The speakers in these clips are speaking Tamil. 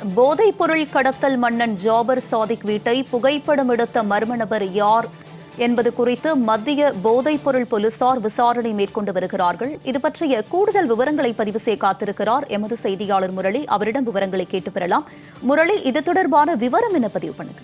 போதைப் பொருள் கடத்தல் மன்னன் ஜாபர் சாதிக் வீட்டை புகைப்படம் எடுத்த மர்ம நபர் யார் என்பது குறித்து மத்திய போதைப் பொருள் போலீசார் விசாரணை மேற்கொண்டு வருகிறார்கள். இது பற்றிய கூடுதல் விவரங்களை பதிவு செய்ய காத்திருக்கிறார் எமது செய்தியாளர் முரளி. அவரிடம் விவரங்களை கேட்டு பெறலாம். முரளி இது தொடர்பான விவரம் என பதிவு பண்ணுங்க?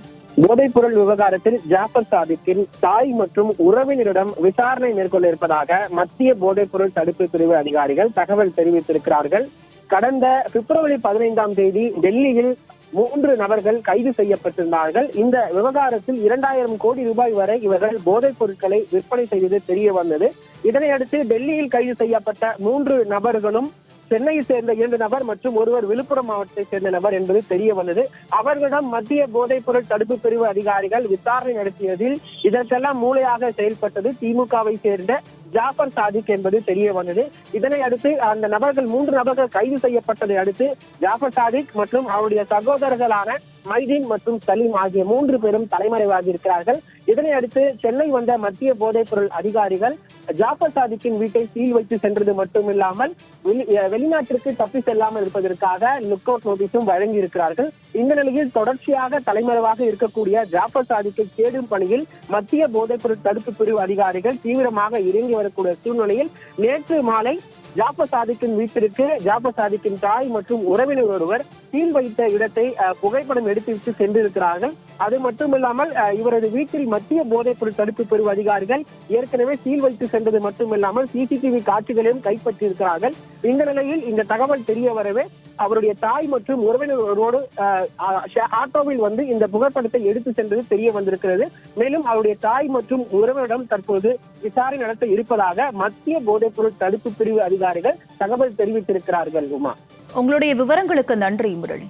போதைப் பொருள் விவகாரத்தில் ஜாஃபர் சாதிக்கின் தாய் மற்றும் உறவினரிடம் விசாரணை மேற்கொள்ள இருப்பதாக மத்திய போதைப் பொருள் தடுப்பு பிரிவு அதிகாரிகள் தகவல் தெரிவித்திருக்கிறார்கள். கடந்த பிப்ரவரி பதினைந்தாம் தேதி டெல்லியில் மூன்று நபர்கள் கைது செய்யப்பட்டிருந்தார்கள். இந்த விவகாரத்தில் இரண்டாயிரம் கோடி ரூபாய் வரை இவர்கள் போதைப் பொருட்களை விற்பனை செய்தது தெரிய வந்தது. இதனையடுத்து டெல்லியில் கைது செய்யப்பட்ட மூன்று நபர்களும் சென்னையை சேர்ந்த இரண்டு நபர் மற்றும் ஒருவர் விழுப்புரம் மாவட்டத்தை சேர்ந்த நபர் என்பது தெரிய வந்தது. அவர்களிடம் மத்திய போதைப் பொருள் தடுப்பு பிரிவு அதிகாரிகள் விசாரணை நடத்தியதில் இதற்கெல்லாம் மூளையாக செயல்பட்டது. திமுகவை சேர்ந்த ஜாஃபர் சாதிக் என்பது தெரிய வந்தது. இதனை அடுத்து அந்த நபர்கள் மூன்று நபர்கள் கைது செய்யப்பட்டதை அடுத்து ஜாஃபர் சாதிக் மற்றும் அவருடைய சகோதரர்களான மைதீன் மற்றும் சலீம் ஆகிய மூன்று பேரும் தலைமறைவாகி இருக்கிறார்கள். இதனை அடுத்து சென்னை வந்த மத்திய போதைப் பொருள் அதிகாரிகள் ஜாஃபர் சாதிக்கின் வீட்டை சீல் வைத்து சென்றது மட்டுமில்லாமல் வெளி- வெளிநாட்டிற்கு தப்பி செல்லாமல் இருப்பதற்காக லுக் அவுட் நோட்டீஸும் வழங்கி இருக்கிறார்கள் இந்த நிலையில் தொடர்ச்சியாக தலைமறைவாக இருக்கக்கூடிய ஜாஃபர் சாதிக்கை தேடும் பணியில் மத்திய போதைப் பொருள் தடுப்பு பிரிவு அதிகாரிகள் தீவிரமாக இறங்கி வரக்கூடிய சூழ்நிலையில் நேற்று மாலை ஜாபர் சாதிக்கின் வீட்டிற்கு ஜாபர் சாதிக்கின் தாய் மற்றும் உறவினர் ஒருவர் சீல் வைத்த இடத்தை அஹ், புகைப்படம் எடுத்துவிட்டு சென்றிருக்கிறார்கள். அது மட்டுமில்லாமல் அஹ், இவரது வீட்டில் மத்திய போதைப்பொருள் தடுப்பு பிரிவு அதிகாரிகள் ஏற்கனவே சீல் வைத்து சென்றது மட்டுமில்லாமல் சிசிடிவி காட்சிகளையும் கைப்பற்றியிருக்கிறார்கள். இந்த நிலையில் இந்த தகவல் தெரிய வரவே அவருடைய தாய் மற்றும் உறவினரோடு ஆட்டோவில் வந்து இந்த புகைப்படத்தை எடுத்து சென்றது தெரிய வந்திருக்கிறது. மேலும் அவருடைய தாய் மற்றும் உறவினரிடம் தற்போது விசாரணை நடத்த இருப்பதாக மத்திய போதைப்பொருள் தடுப்பு பிரிவு அதிகாரிகள் தகவல் தெரிவித்திருக்கிறார்கள் உமா. உங்களுடைய விவரங்களுக்கு நன்றி முரளி.